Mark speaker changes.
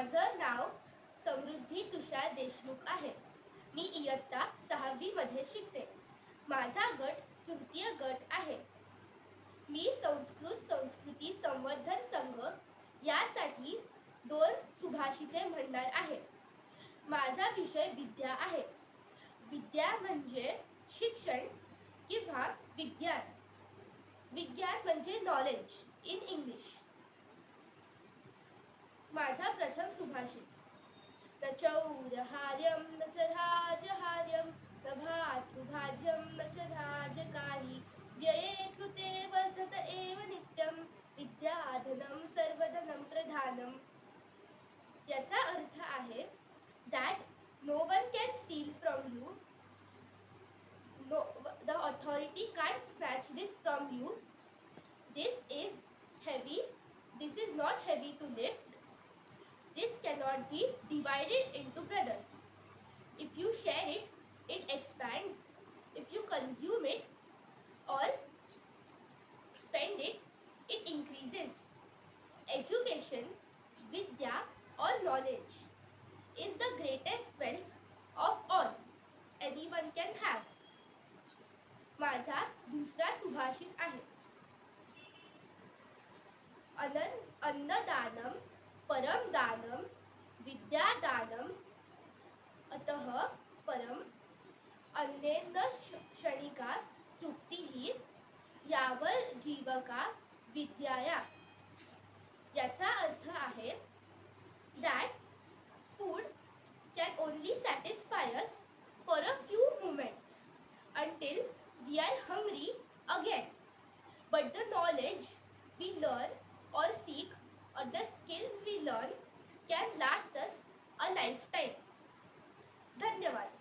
Speaker 1: माझं नाव समृद्धी तुषार देशमुख आहे. मी इयत्ता सहावी मध्ये शिकते. माझा गट तृतीय गट आहे. मी संस्कृत संस्कृती संवर्धन संघ यासाठी दोन सुभाषिते म्हणणार आहे. माझा विषय विद्या आहे. विद्या म्हणजे शिक्षण किंवा विज्ञान. विज्ञान म्हणजे नॉलेज इन इंग्लिश माझा प्रथम सुभाषित. न चौरहार्यम न च राजहार्यं न भातृभाज्यम न च राजकारी. व्यये कृते वर्धत एव नित्यं विद्याधनम सर्वधनम प्रधानम याचा अर्थ आहे that no one can steal from you no the authority can snatch this from you this is heavy this is not heavy to lift cannot be divided into brothers if you share it it expands if you consume it or spend it it increases education vidya or knowledge is the greatest wealth of all anyone can have माझा दुसरा सुभाषित आहे अनन अन्नदानम परमदानम सह परम अन्येन क्षणिका तृप्तीही यावर जीवका विद्याया याचा अर्थ आहे that food can only satisfies for a few moments until we are hungry again but the knowledge we learn or seek давайте.